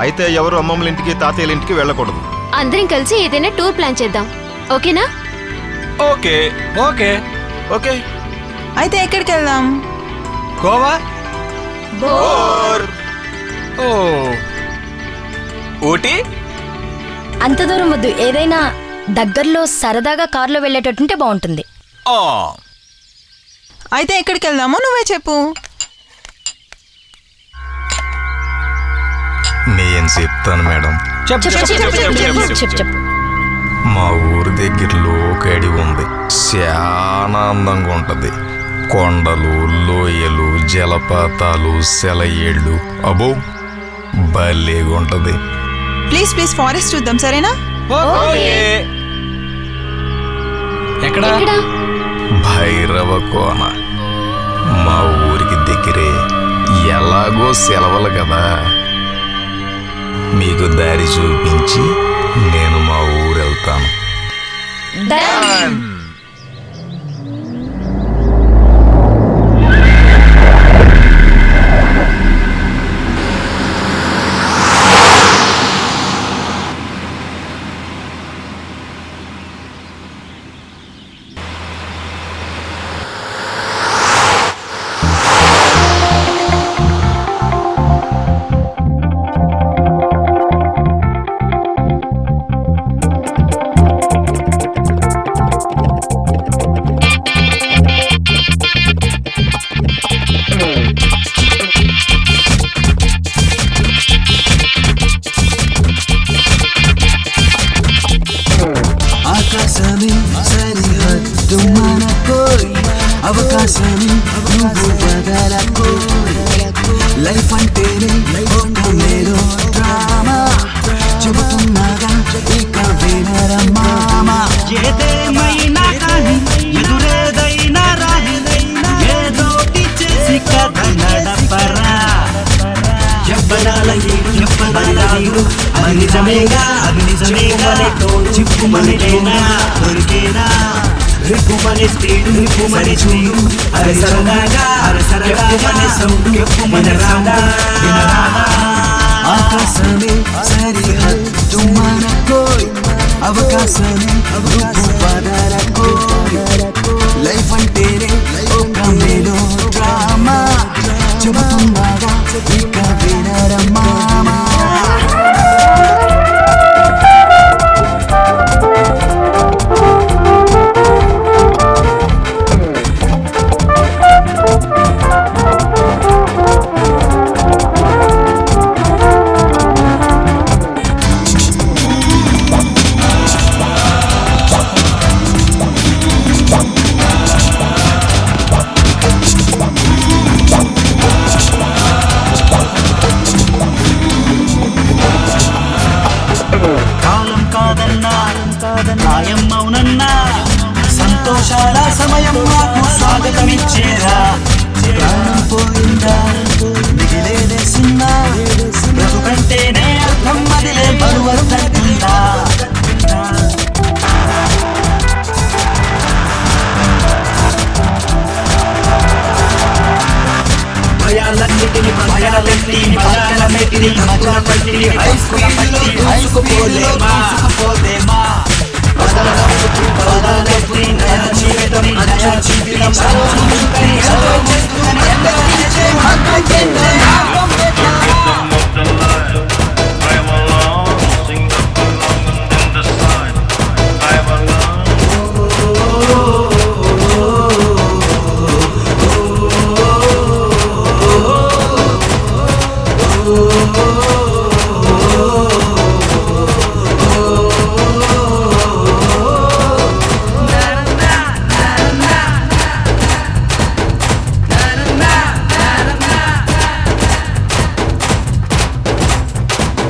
అయితే ఎవరు అమ్మమ్మల ఇంటికి తాతయ్యల ఇంటికి వెళ్ళకూడదు. అందరం కలిసి ఏదైనా టూర్ ప్లాన్ చేద్దాం. ఓకేనా? Okay okay. ఓకే. అయితే ఎక్కడికి వెళ్దాం? గోవా? ఓ. ఊటీ? అంత దూరం వద్దు. ఏదైనా దగ్గరలో సరదాగా కారులో వెళ్ళేటట్టుంటే బాగుంటుంది. ఆ. అయితే ఎక్కడికి వెళ్దామో నువ్వే చెప్పు. నేను చెప్తాను మేడం. మా ఊరి దగ్గరలో ఒక అడవి ఉంది. చాలా అందంగా ఉంటది. కొండలు లోయలు జలపాతాలు సెలయేళ్ళు. అబో భలేగా ఉంటది. ప్లీజ్ ప్లీజ్ ఫారెస్ట్ చూద్దాం సరేనా? ఎక్కడ? భైరవ కోన. మా ఊరికి దగ్గరే. ఎలాగో సెలవులు కదా. మీకు దారి చూపించి నేను మా ఊరు అవకాశమే సరిహద్దు మనకోయ్ అవకాశమే నువ్వు వదలకోయ్. లైఫ్ అంటేనే ఒక మేరో డ్రామా చెబుతున్నాగా ఇక వినరమామా ఏదేమైనా కానీ ఎదురేదైనా రాని ఏదోటి చేసి కథ నడపరా. అది నిజమేగా? చిప్పుమనేనా దొరికేనా? రిప్పుమనే స్పీడు రిప్పుమనే చూడు సరదాగా సరదాగా. సౌండ్ రాదా ఆకాశమే సరిహద్దు అవకాశమే. కాదన్నా న్యాయం అవునన్నా. సంతోషాల సమయం మాకు స్వాగతమిచ్చేరా. భయాలన్నిటిని భయాలెట్టి భయాల మెట్టిని మజల పట్టి హైస్కూల్ పట్టి హైస్కూలేమా పోదేమా oh, oh. oh.